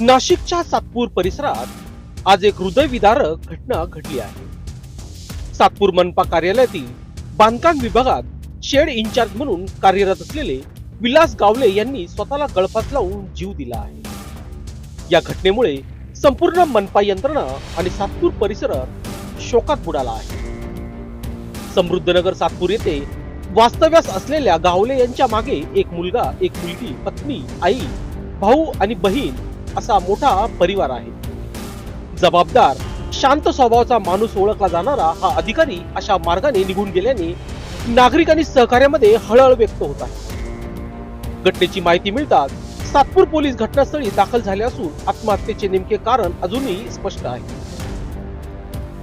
नाशिकच्या सातपूर परिसरात आज एक हृदयविदारक घटना घडली आहे. सातपूर मनपा कार्यालयातील बांधकाम विभागात शेड इन्चार्ज म्हणून कार्यरत असलेले विलास गावले यांनी स्वतःला गळफास लावून जीव दिला आहे. या घटनेमुळे संपूर्ण मनपा यंत्रणा आणि सातपूर परिसर शोकात बुडाला आहे. समृद्धनगर सातपूर येथे वास्तव्यास असलेल्या गावले यांच्या मागे एक मुलगा एक मुलगी पत्नी आई भाऊ आणि बहीण असा मोठा परिवार आहे. जबाबदार शांत स्वभावाचा माणूस ओळखला जाणारा हा अधिकारी अशा मार्गाने निघून गेल्याने नागरिकांनी सहकार्यामध्ये हळहळ व्यक्त होत आहे. घटनेची माहिती मिळताच सातपूर पोलीस घटनास्थळी दाखल झाले असून आत्महत्येचे नेमके कारण अजूनही स्पष्ट आहे.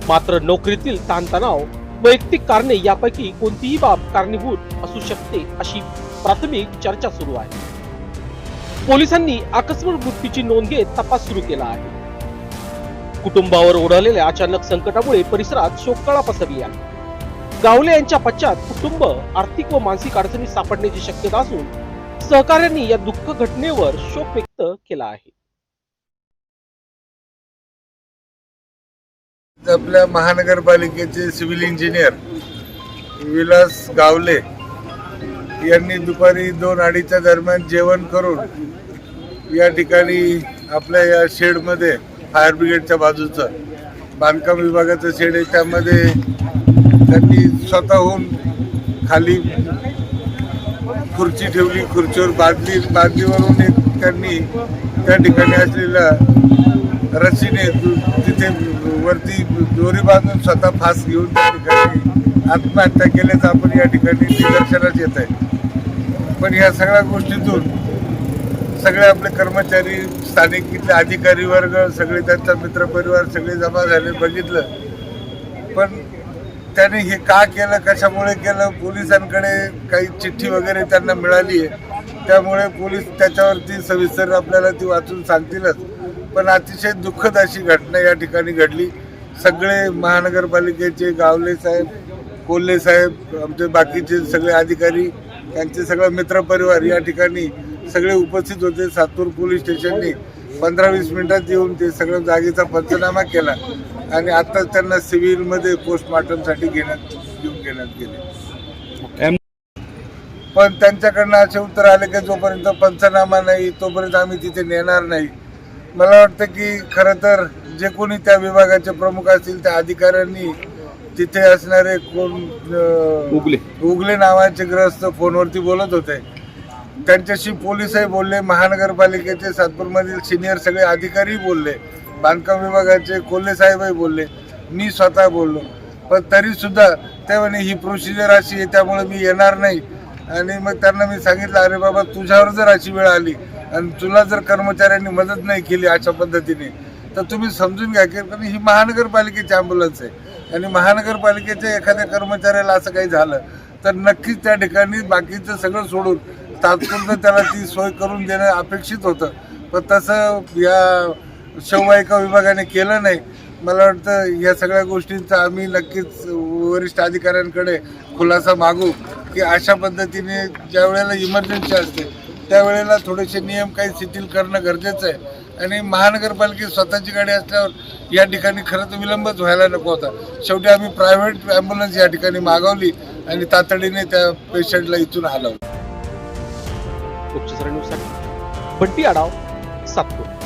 मात्र नोकरीतील ताणतणाव वैयक्तिक कारणे यापैकी कोणतीही बाब कारणीभूत असू शकते अशी प्राथमिक चर्चा सुरू आहे. पोलिसांनी आकस्मिक मृत्यूची नोंद घेत तपास सुरू केला आहे. कुटुंबावर ओढवलेल्या अचानक संकटामुळे परिसरात शोककळा पसरली आहे. गावले यांच्या पश्चात कुटुंब आर्थिक व मानसिक अडचणी सापडण्याची शक्यता असून सहकार्यांनी या दुःख घटनेवर शोक व्यक्त केला आहे. आपल्या महानगरपालिकेचे सिव्हिल इंजिनियर विलास गावले यांनी दुपारी दोन अडीच्या दरम्यान जेवण करून या ठिकाणी आपल्या या शेडमध्ये फायर ब्रिगेडच्या बाजूचं बांधकाम विभागाचं शेड आहे. त्यामध्ये त्यांनी स्वतःहून खाली खुर्ची ठेवली खुर्चीवर बादली बादलीवरून एक त्यांनी त्या ठिकाणी असलेल्या रस्सीने तिथे वरती दोरी बांधून स्वतः फास घेऊन त्या ठिकाणी आत्महत्या केल्याचं आपण या ठिकाणी निदर्शनास येत आहे. पण या सगळ्या गोष्टीतून सगळे आपले कर्मचारी स्थानिक इथले अधिकारी वर्ग सगळे त्यांचा मित्रपरिवार सगळे जमा झाले बघितलं. पण त्याने हे का केलं कशामुळे केलं पोलिसांकडे काही चिठ्ठी वगैरे त्यांना मिळाली आहे त्यामुळे पोलीस त्याच्यावरती सविस्तर आपल्याला ती वाचून सांगतीलच. पण अतिशय दुःखद अशी घटना या ठिकाणी घडली. सगळे महानगरपालिकेचे गावले साहेब कोल्हे साहेब आमचे बाकीचे सगळे अधिकारी त्यांचे सगळं मित्रपरिवार या ठिकाणी सगळे उपस्थित होते. सातूर पोलीस स्टेशननी पंधरा वीस मिनिटात येऊन ते सगळं जागेचा पंचनामा केला आणि आता त्यांना सिव्हिलमध्ये पोस्टमॉर्टमसाठी घेण्यात घेऊन घेण्यात गेले. पण त्यांच्याकडनं असे उत्तर आले की जोपर्यंत पंचनामा नाही तोपर्यंत आम्ही तिथे नेणार नाही. मला वाटतं की खरं तर जे कोणी त्या विभागाचे प्रमुख असतील त्या अधिकाऱ्यांनी तिथे असणारे कोण उगले. उगले नावाचे ग्रस्त फोनवरती बोलत होते. त्यांच्याशी पोलीसही बोलले महानगरपालिकेचे सातपूरमधील सिनियर सगळे अधिकारी बोलले बांधकाम विभागाचे कोल्हे साहेबही बोलले. मी स्वतः बोललो. पण तरी सुद्धा ते म्हणे ही प्रोसिजर अशी आहे त्यामुळे मी येणार नाही. आणि मग त्यांना मी सांगितलं अरे बाबा तुझ्यावर जर अशी वेळ आली आणि तुला जर कर्मचाऱ्यांनी मदत नाही केली अशा पद्धतीने तर तुम्ही समजून घ्या की कारण ही महानगरपालिकेची ॲम्ब्युलन्स आहे. आणि महानगरपालिकेच्या एखाद्या कर्मचाऱ्याला असं काही झालं तर नक्कीच त्या ठिकाणी बाकीचं सगळं सोडून तात्पुरतं त्याला ती सोय करून देणं अपेक्षित होतं. पण तसं या शववाहिका विभागाने केलं नाही. मला वाटतं या सगळ्या गोष्टींचा आम्ही नक्कीच वरिष्ठ अधिकाऱ्यांकडे खुलासा मागू की अशा पद्धतीने ज्या वेळेला इमर्जन्सी असते त्यावेळेला थोडेसे नियम काही शिथिल करणं गरजेचं आहे. आणि महानगरपालिकेत स्वतःची गाडी असल्यावर या ठिकाणी खरं तर विलंबच व्हायला नको होता. शेवटी आम्ही प्रायव्हेट ॲम्ब्युलन्स या ठिकाणी मागवली आणि तातडीने त्या पेशंटला इथून हलवलं. बंटी आडाव सातपूर.